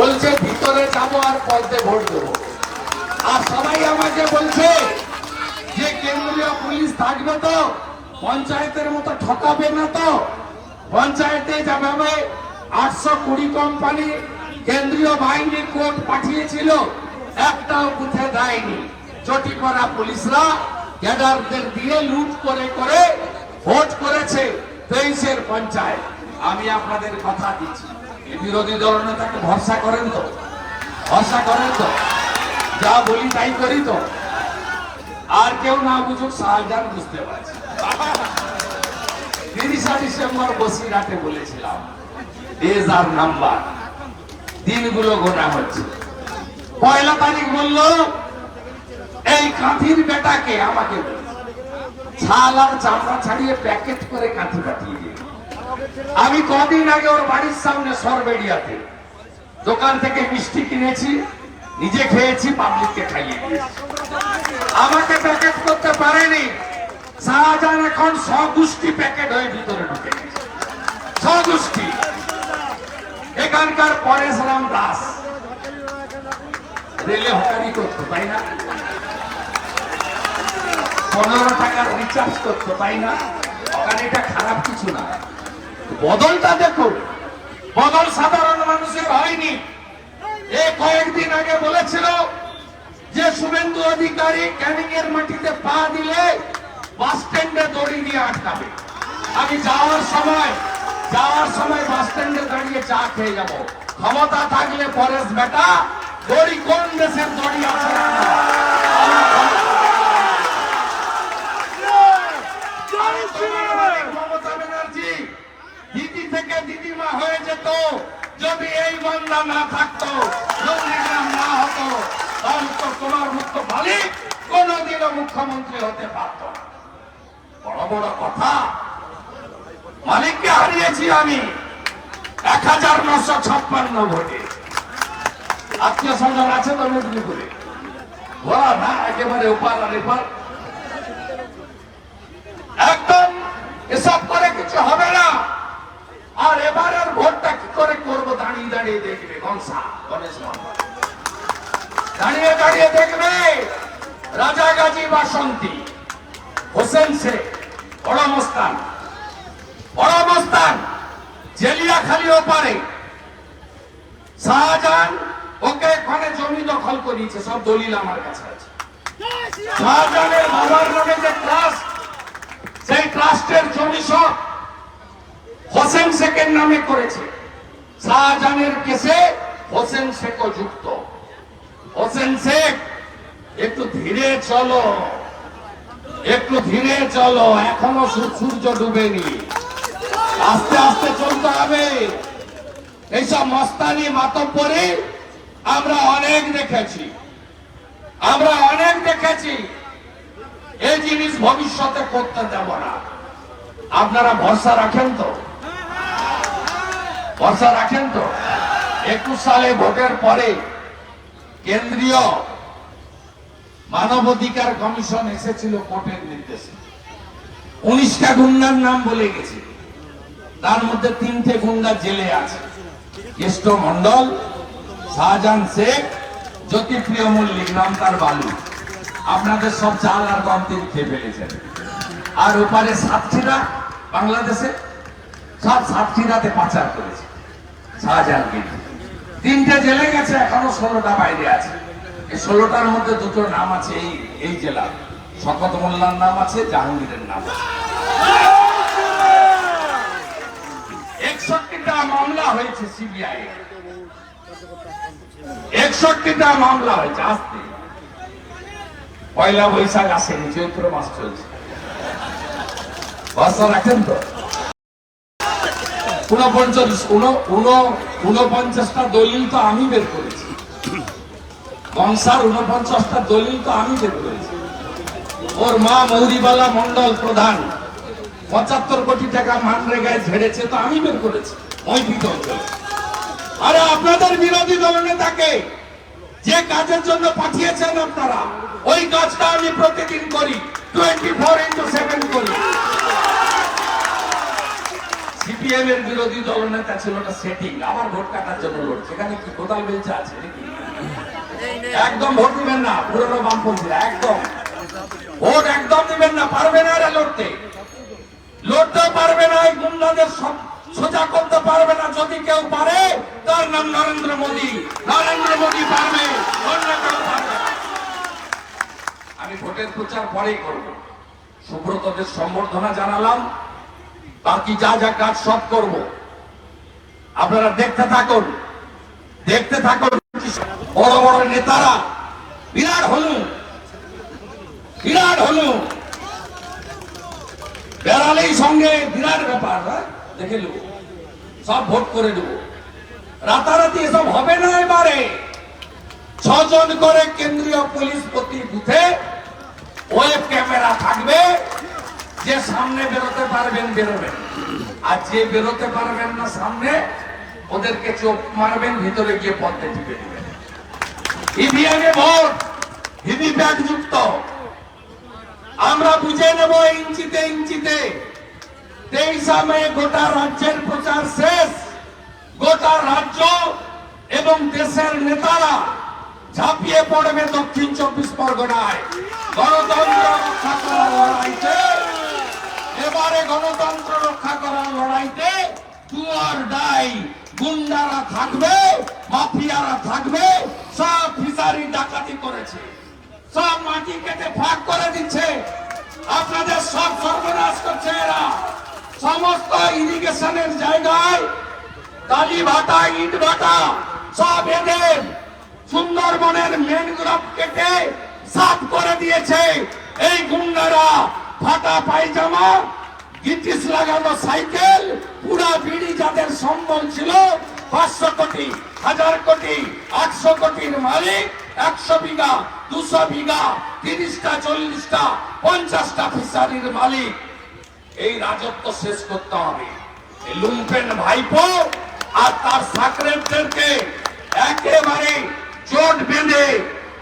বলছে, ভিতরে যাব আর পদে ভোট দেবো। আর সবাই আমাকে বলছে যে, কেন্দ্রীয় পুলিশ থাকবে তো, পঞ্চায়েতের মতো ঠকাবে না তো। পঞ্চায়েতে যাবে আটশো কুড়ি কোম্পানি কেন্দ্রীয় বাহিনী কোর্ট পাঠিয়েছিল, একটাও বুথে দেয়নি। চটি করা পুলিশরা ক্যাডারদের দিয়ে লুট করে করে ভোট করেছে তেইশের পঞ্চায়েত। আমি আপনাদের কথা দিচ্ছি। বিরোধী দল নেতাকে ভরসা করেন তো। ভরসা করেন তো। যা বলি তাই করি তো। আর কেউ না বুঝুক শাহজাহান বুঝতে পারছি। তিরিশা ডিসেম্বর বসিরহাটে বলেছিলাম ডেজ আর নাম্বার, দিনগুলো গোনা হচ্ছে। পয়লা তারিখ বলল, এই কাঁথির বেটাকে আমাকে ছাল আর চামড়া ছাড়িয়ে প্যাকেট করে কাঁথি পাঠিয়ে আমি কদিন আগে ওর বাড়ির সামনে সরবেড়িয়াতে দোকান থেকে মিষ্টি কিনেছি, নিজে খেয়েছি, পাবলিককে খাইয়ে আমাকে প্যাকেট করতে পারেনি। শাহজাহান এখন স্বগুষ্টি প্যাকেট হয়ে ভিতরে ঢুকে গেছে। স্বগুষ্টি এখানকার পরেশরাম দাস। রেলে হকারি করতো, তাই না? পনেরো টাকার রিচার্জ করতো, তাই না? হকারিটা খারাপ কিছু না। বদলটা দেখো বদল সাধারণ মানুষের হয়নি এ কয়েকদিন আগে বলেছিল যে শুভেন্দু অধিকারী ক্যানিং এর মাটিতে পা দিলে বাস স্ট্যান্ডে দড়ি দিয়ে আটকাবে আমি যাওয়ার সময় যাওয়ার সময় বাস স্ট্যান্ডে দাঁড়িয়ে চা খেয়ে যাব ক্ষমতা থাকলে পরেশ বেটা দড়ি কোন দেশের দড়ি আছে দিদি থেকে দিদিমা হয়ে যেত, যদি এই বন্ধা না থাকতো না হতো, তাহলে তোমার মুখ্য মালিক কোনদিনও মুখ্যমন্ত্রী হতে পারত বড় বড় কথা। মালিককে হারিয়েছি আমি এক হাজার নশো ছাপ্পান্ন ভোটে। আত্মীয় স্বজন আছে তো মেদিনীপুরে? বলা না, একেবারে উপার আর এপার। একদম এসব করে কিছু হবে না আর এবারের ভোটটা কি করে করব দাঁড়িয়ে দেখবে কনসা গণেশ দাঁড়িয়ে দাঁড়িয়ে দেখবে রাজা গাজী বাসন্তী, হোসেন শেখ, বড় মস্তান। বড় মস্তান খালি ওপারে। শাহজাহান, ওকে এখানে জমি দখল করিয়েছে, সব দলিল আমার কাছে আছে। শাহজাহানের বাবার নামে যে ট্রাস্ট সেই ট্রাস্টের জমি সব হোসেন শেখের নামে করেছে। শাহজাহানের কেসে হোসেন শেখও যুক্ত। হোসেন শেখ, একটু ধীরে চলো। একটু ধীরে চলো, এখনও সূর্য ডুবেনি। আস্তে আস্তে চলতে হবে। এইসব মস্তানি মাতব্বরে আমরা অনেক দেখেছি। আমরা অনেক দেখেছি। এই জিনিস ভবিষ্যতে করতে দেব না। আপনারা ভরসা রাখেন তো। ভরসা রাখেন তো। একুশ সালে ভোটের পরে কেন্দ্রীয় মানবাধিকার কমিশন এসেছিল কোর্টের নির্দেশে। উনিশটা গুন্ডার নাম বলে গেছে। তার মধ্যে তিনটে গুন্ডা জেলে আছে। কেষ্ট মন্ডল শাহজাহান শেখ, জ্যোতিপ্রিয় মল্লিক, নাম তার বালু। আপনাদের সব চাল আর কমতির খেয়ে ফেলেছেন। আর ওপারে সাতক্ষীরা, বাংলাদেশে সব সাতক্ষীরাতে পাচার করেছে। শাহজাহানকে তিনটে জেলে গেছে, এখনও ষোলোটা বাইরে আছে। এই ষোলোটার মধ্যে দুটো নাম আছে এই এই জেলা। শকত মোল্লার নাম আছে, জাহাঙ্গীরের নাম আছে। একষট্টিটা মামলা হয়েছে সিবিআই একষট্টিটা মামলা হয়েছে আসতে পয়লা বৈশাখ আসেনি, চৈত্র মাস চলছে। ভরসা রাখেন তো। দলিল তো আমি বের করেছি। কংসার উনপঞ্চাশটা দলিল তো আমি বের করেছি। ওর মা মৌরিবালা মন্ডল প্রধান, পঁচাত্তর কোটি টাকা মানরেগায় ঝেড়েছে তো আমি বের করেছি আরে আপনাদের বিরোধী দল নেতাকে যে কাজের জন্য পাঠিয়েছেন আপনারা, ওই কাজটা আমি প্রতিদিন করি টোয়েন্টি ফোর ইন্টু সেভেন করি সিপিএম এর বিরোধী দলনেতা ছিল ওটা সেটিং আবার ভোট কাটার জন্য লড়ছে। সেখানে কি কোদাল বেলচা আছে নাকি? একদম ভোট দিবেন না, পুরনো বামপন্থীরা, একদম। ভোট একদম দিবেন না, পারবে না এরা লড়তে। লড়তে পারবে না, এই গুন্ডাদের সব সোজা করতে পারবে না, যদি কেউ পারে, তার নাম নরেন্দ্র মোদী। নরেন্দ্র মোদী পারবে আমি ভোটের প্রচার পরেই করব। সুব্রতদের সম্বর্ধনা জানালাম। বাকি যা যা কাজ সব করব। আপনারা দেখতে থাকুন দেখতে থাকুন বড় বড় নেতারা বিরাট হলু বিরাট হলু বেড়ালেই সঙ্গে বিরাট ব্যাপার হ্যাঁ? দেখে নেব। সব ভোট করে দেবো রাতারাতি এসব হবে না এবারে। ছজন করে কেন্দ্রীয় পুলিশ প্রতি বুথে ওয়েব ক্যামেরা থাকবে। যে সামনে বেরোতে পারবেন, বেরোবেন। আর যে বেরোতে পারবেন না সামনে, ওদেরকে চোখ মারবেন, ভিতরে গিয়ে পথে টিপে দিবেন। ইভিএমে ভোট যুক্ত। আমরা বুঝে নেব ইঞ্চিতে ইঞ্চিতে মে গোটা রাজ্যের প্রচার শেষ। গোটা রাজ্য এবং দেশের নেতারা ঝাঁপিয়ে পড়বে দক্ষিণ চব্বিশ পরগনায়। গণতন্ত্র লড়াইতে। এবারে গণতন্ত্র রক্ষা করার লড়াইতে ডাই গুন্ডারা থাকবে, মাফিয়ারা থাকবে, সব ফিসারি ডাকাতি করেছে। সব মাটি কেটে ফাঁক করে দিচ্ছে। আপনাদের সব সর্বনাশ করছে এরা। সমস্ত ইরিগেশনের জায়গায় কালি ভাটা, ইট ভাটা, সব এদের সুন্দরবনের মেন ম্যানগ্রোভ কেটে সাফ করে দিয়েছে। এই গুন্ডারা ফাটা পায়জামা, গিটিস লাগানো সাইকেল, পুরা বিড়ি যাদের সম্বল ছিল, পাঁচশো কোটি, হাজার কোটি, আটশো কোটির মালিক, একশো বিঘা, দুশো বিঘা, তিরিশটা, চল্লিশটা, পঞ্চাশটা ফিসারির মালিক। এই রাজত্ব শেষ করতে হবে। লুম্পেন ভাইপো আর তার সাকরেটদেরকে একেবারে জোট বেঁধে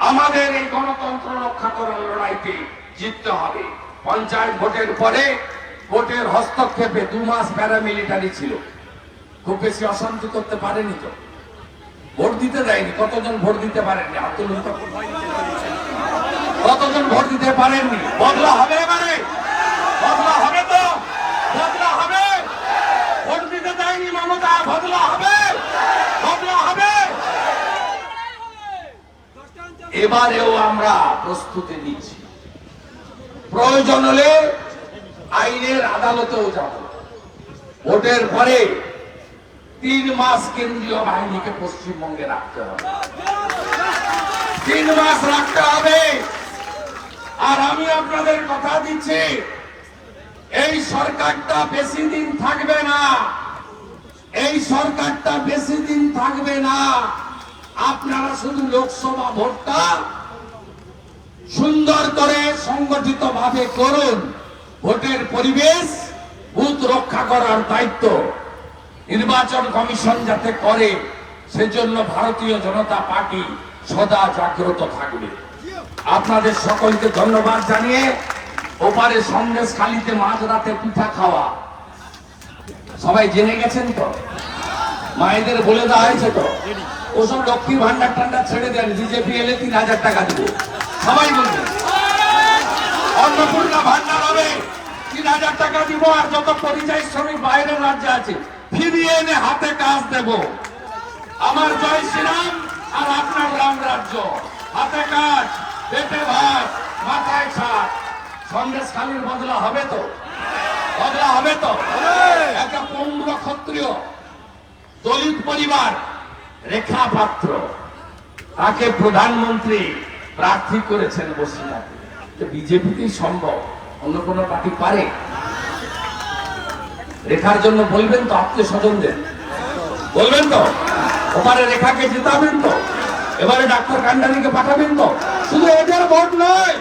আমাদের এই গণতন্ত্র রক্ষা করার লড়াইতে জিততে হবে। পঞ্চায়েত ভোটের পরে ভোটের হস্তক্ষেপে দু মাস প্যারামিলিটারি ছিল। খুব বেশি অশান্তি করতে পারেনি তো। ভোট দিতে দেয়নি। কতজন ভোট দিতে পারেননি? হাত তুলুন তো। কতজন ভোট দিতে পারেননি? বদলা হবে এবারে। বদলা হবে তো। বদলা হবে। ভোট দিতে দেয়নি মমতা। বদলা হবে। বদলা হবে। এবারেও আমরা প্রস্তুতি নিচ্ছি। প্রয়োজন হলে আইনের আদালতেও যাব। ভোটের পরে তিন মাস কেন্দ্রীয় বাহিনীকে পশ্চিমবঙ্গে রাখতে হবে। তিন মাস রাখতে হবে। আর আমি আপনাদের কথা দিচ্ছি, এই সরকারটা বেশি দিন থাকবে না। এই সরকারটা বেশি দিন থাকবে না। আপনারা শুধু লোকসভা ভোটটা সুন্দর করে সংগঠিত ভাবে করুন। ভোটের পরিবেশ, বুথ রক্ষা করার দায়িত্ব। নির্বাচন কমিশন যাতে করে, সেজন্য ভারতীয় জনতা পার্টি সদা জাগ্রত থাকবে। আপনাদের সকলকে ধন্যবাদ জানিয়ে ওপারে সন্দেশ খালিতে মাঝ রাতে পিঠা খাওয়া। সবাই জেনে গেছেন তো? মায়েদের বলে দেওয়া হয়েছে তো? ওসব লক্ষ্মীর ভান্ডার টান্ডার ছেড়ে দেন, বিজেপি এলে তিন হাজার টাকা দেবো। সবাই বলবে। অন্নপূর্ণা ভান্ডার হবে। তিন হাজার টাকা দিব আর যত পরিযায়ী শ্রমিক বাইরের রাজ্যে আছে, ফিরিয়ে এনে হাতে কাজ দেব। আমার জয় শ্রীরাম আর আপনার রাম রাজ্য। হাতে কাজ, পেটে ভাত, মাথায় সন্দেশ খালির বদলা হবে তো? বদলা হবে তো? একটা পৌর ক্ষত্রিয়, দলিত পরিবার, রেখা পাত্র। তাকে প্রধানমন্ত্রী প্রার্থী করেছেন বসিরহাটে। বিজেপিতেই সম্ভব, অন্য কোনো পার্টি পারে? রেখার জন্য বলবেন তো আত্মীয় স্বজনদের। বলবেন তো? ওপারে রেখাকে জেতাবেন তো? এবারে ডাক্তার কান্ডারিকে পাঠাবেন তো? শুধু এদের ভোট নয়,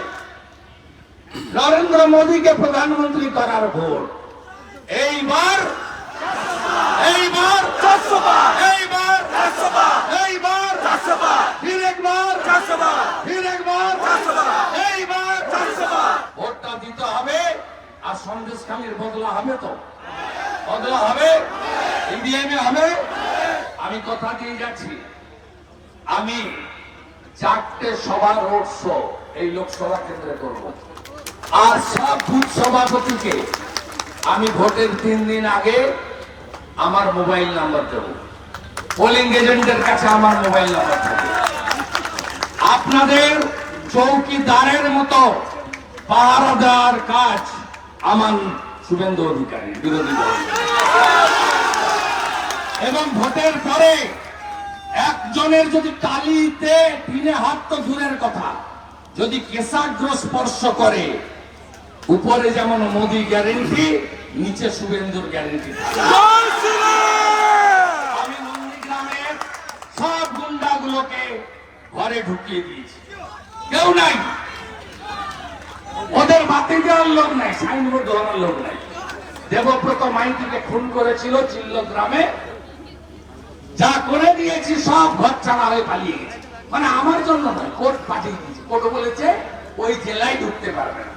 নরেন্দ্র মোদীকে প্রধানমন্ত্রী করার ভোট। এইবার এইবার এইবার এইবার ফির একবার ফির একবার এইবার ভোটটা দিতে হবে? সন্দেশখালীর বদলা হবে? তো বদলা কথা দিয়ে যাচ্ছি। আমি চারটে সভা রোড শো এই লোকসভা কেন্দ্রে করব। আর সব বুথ সভাপতিকে আমি ভোটের তিন দিন আগে আমার মোবাইল নাম্বার দেব। পোলিং এজেন্টের কাছে আমার মোবাইল নাম্বার থাকবে আপনাদের চৌকিদারের মতো পাহারা দেওয়ার কাজ আমার শুভেন্দু অধিকারী, বিরোধী দল। এবং ভোটের পরে একজনের যদি টালিতে তিনে হাত, তো দূরের কথা। যদি কেশাগ্র স্পর্শ করে, উপরে যেমন মোদি গ্যারেন্টি নিচে শুভেন্দুর গ্যারেন্টি আমি নন্দীগ্রামের সব গুন্ডাগুলোকে ঘরে ঢুকিয়ে দিয়েছি। কেউ নাই। ওদের বাতি দেওয়ার লোক নাই সাইনবোর্ড ধরানোর লোক নাই। দেবব্রত মাইতিকে খুন করেছিল চিল্ল গ্রামে যা করে দিয়েছি, সব ঘর ছাড়া হয়ে পালিয়ে গেছে। মানে আমার জন্য নয়, কোর্ট পাঠিয়ে দিয়েছে। কোর্ট বলেছে, ওই জেলায় ঢুকতে পারবে না।